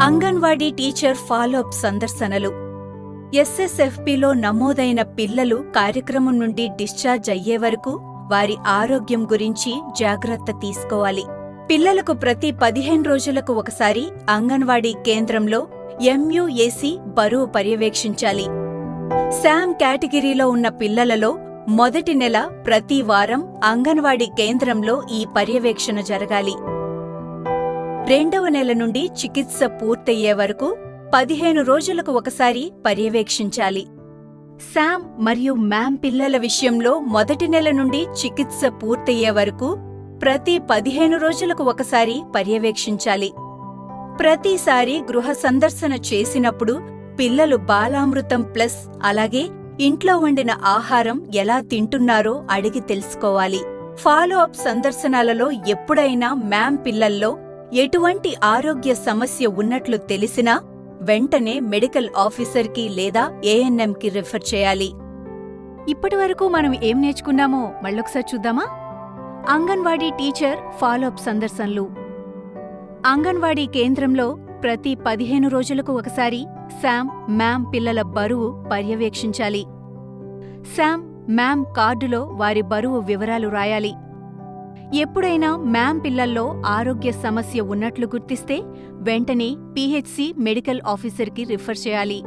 Anganwadi teacher follow up సందర్శనలు. ఎస్ఎస్ఎఫ్పిలో నమోదైన పిల్లలు కార్యక్రమం నుండి డిశ్చార్జ్ అయ్యే వరకు వారి ఆరోగ్యం గురించి జాగ్రత్త తీసుకోవాలి. పిల్లలకు ప్రతి పదిహేను రోజులకు ఒకసారి అంగన్వాడీ కేంద్రంలో ఎంయుఏసి బరువు పర్యవేక్షించాలి. శామ్ కేటగిరీలో ఉన్న పిల్లలలో మొదటి నెల ప్రతి వారం అంగన్వాడీ కేంద్రంలో ఈ పర్యవేక్షణ జరగాలి. రెండవ నెల నుండి చికిత్స పూర్తయ్యే వరకు పదిహేను రోజులకు ఒకసారి పర్యవేక్షించాలి. శామ్ మరియు మ్యామ్ పిల్లల విషయంలో మొదటి నెల నుండి చికిత్స పూర్తయ్యే వరకు ప్రతి పదిహేను రోజులకు ఒకసారి పర్యవేక్షించాలి. ప్రతిసారి గృహ సందర్శన చేసినప్పుడు పిల్లలు బాలామృతం ప్లస్ అలాగే ఇంట్లో వండిన ఆహారం ఎలా తింటున్నారో అడిగి తెలుసుకోవాలి. ఫాలో అప్ సందర్శనాలలో ఎప్పుడైనా మ్యామ్ పిల్లల్లో ఎటువంటి ఆరోగ్య సమస్య ఉన్నట్లు తెలిసినా వెంటనే మెడికల్ ఆఫీసర్కి లేదా ఏఎన్ఎంకి రిఫర్ చేయాలి. ఇప్పటివరకు మనం ఏం నేర్చుకున్నామో మళ్ళొకసారి చూద్దామా? అంగన్వాడీ టీచర్ ఫాలోఅప్ సందర్శనలు. అంగన్వాడీ కేంద్రంలో ప్రతి పదిహేను రోజులకు ఒకసారి శామ్ మ్యామ్ పిల్లల బరువు పర్యవేక్షించాలి. శామ్ మ్యామ్ కార్డులో వారి బరువు వివరాలు రాయాలి. ఎప్పుడైనా మ్యామ్ పిల్లల్లో ఆరోగ్య సమస్య ఉన్నట్లు గుర్తిస్తే వెంటనే పీహెచ్సి మెడికల్ ఆఫీసర్కి రిఫర్ చేయాలి.